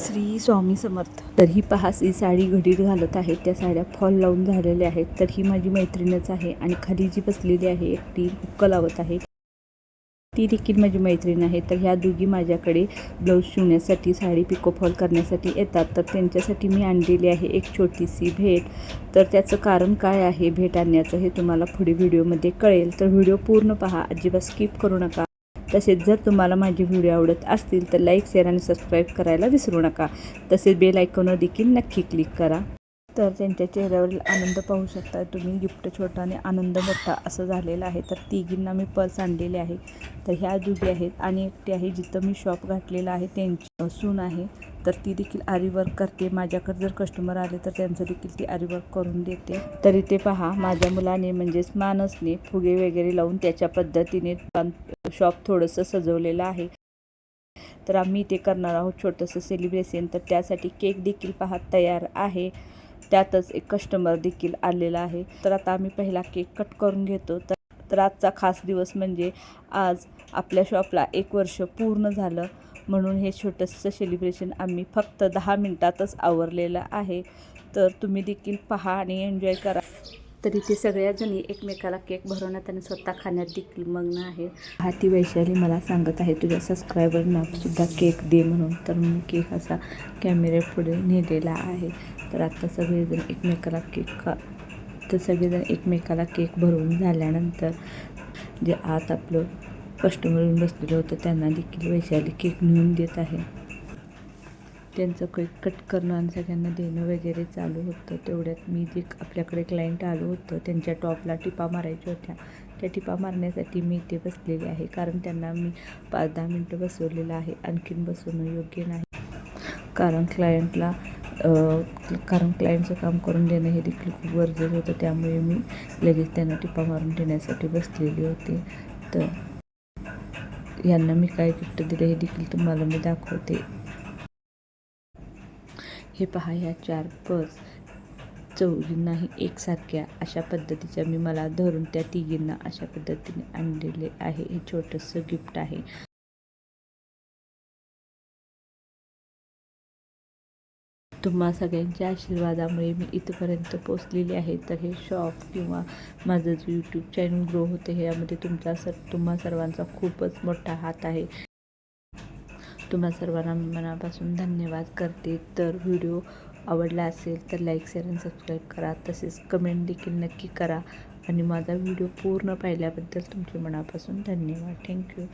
श्री स्वामी समर्थ. तर ही पहा ही साडी घडीत घालत आहे. त्या साड्या फॉल लावून झालेल्या आहेत. तर ही माझी मैत्रीणच आहे आणि खाली जी बसलेली आहे ती हुक्क लावत आहे. ती देखील माझी मैत्रीण आहे. तर ह्या दोघी माझ्याकडे ब्लाऊज शिवण्यासाठी साडी पिको फॉल करण्यासाठी येतात. तर त्यांच्यासाठी मी आणलेली आहे एक छोटीशी भेट. तर त्याचं कारण काय आहे भेट आणण्याचं हे तुम्हाला पुढे व्हिडिओमध्ये कळेल. तर व्हिडिओ पूर्ण पहा. अजिबात स्किप करू नका. तसेच जर तुम्हाला माझे व्हिडिओ आवडत असतील तर लाईक शेअर आणि सबस्क्राईब करायला विसरू नका. तसेच बेल आयकॉनवर देखील नक्की क्लिक करा. तर त्यांच्या चेहऱ्यावरील आनंद पाहू शकता. तुम्ही गिफ्ट छोटा आणि आनंद मोठा असं झालेला आहे. तर तिघींना मी पर्स आणलेले आहे तर ह्या दोघी आहेत आणि एकटी आहे जिथं मी शॉप घातलेला आहे. त्यांची सून आहे. तर ती देखील आरी वर्क करते. माझ्याकडे जर कस्टमर आले तर त्यांचं देखील ती आरी वर्क करून देते. तर इथे पहा माझ्या मुलाने म्हणजेच मानसने फुगे वगैरे लावून त्याच्या पद्धतीने शॉप थोडंसं सजवलेलं आहे. तर आम्ही इथे करणार आहोत छोटंसं सेलिब्रेशन तर त्यासाठी केक देखील पहा तयार आहे. त्यातच एक कस्टमर देखील आलेला आहे. तर आता आम्ही पहिला केक कट करून घेतो. तर तर आजचा खास दिवस म्हणजे आज आपल्या शॉपला एक वर्ष पूर्ण झालं. म्हणून हे छोटंसं सेलिब्रेशन आम्ही फक्त दहा मिनटातच आवरलेलं आहे. तर तुम्ही देखील पहा आणि एन्जॉय करा. तर इथे सगळ्याजणी एकमेकाला केक भरवण्यात आणि स्वतः खाण्यात देखील मग्न आहे हाती वैशाली मला सांगत आहे तुझ्या सबस्क्रायबरना सुद्धा केक दे म्हणून. तर मी केक असा कॅमेऱ्यापुढे नेलेला आहे. तर आता सगळेजण एकमेकाला केक खा तर सगळेजण एकमेकाला केक भरवून झाल्यानंतर जे आत आपलं कस्टमर बसलेलं होतं. त्यांना देखील वैशाली केक नेऊन देत आहे. त्यांचं केक कट करणं आणि सगळ्यांना देणं वगैरे चालू होतं. तेवढ्यात मी जे आपल्याकडे क्लायंट आलं होतं त्यांच्या टॉपला टिपा मारायच्या होत्या. त्या टिपा मारण्यासाठी मी इथे बसलेले आहे. कारण त्यांना मी पाच दहा मिनटं बसवलेलं आहे. आणखीन बसवणं योग्य नाही. कारण क्लायंटला कारण क्लायंटचं काम करून देणं हे देखील खूप गरजेचं होतं. त्यामुळे मी लगेच त्यांना टिपा मारून देण्यासाठी बसलेली होते. तर यांना मी काय गिफ्ट दिलं हे देखील तुम्हाला मी दाखवते. हे पहा ह्या चार पर्स चौघींनाही एकसारख्या अशा पद्धतीच्या मी मला धरून त्या तिघींना अशा पद्धतीने आणलेले आहे. हे छोटंसं गिफ्ट आहे. तुम्हा सगळ्यांच्या आशीर्वादामुळे मी इथपर्यंत पोचलेली आहे. तर हे शॉप किंवा माझं जे यूट्यूब चॅनल ग्रो होते हे यामध्ये तुमचा सर तुम्हा सर्वांचा खूपच मोठा हात आहे. तुम्हा सर्वांना मनापासून धन्यवाद करते. तर व्हिडिओ आवडला असेल तर लाईक शेअर आणि सबस्क्राईब करा. तसेच कमेंट देखील नक्की करा. आणि माझा व्हिडिओ पूर्ण पाहिल्याबद्दल तुमचे मनापासून धन्यवाद. थँक्यू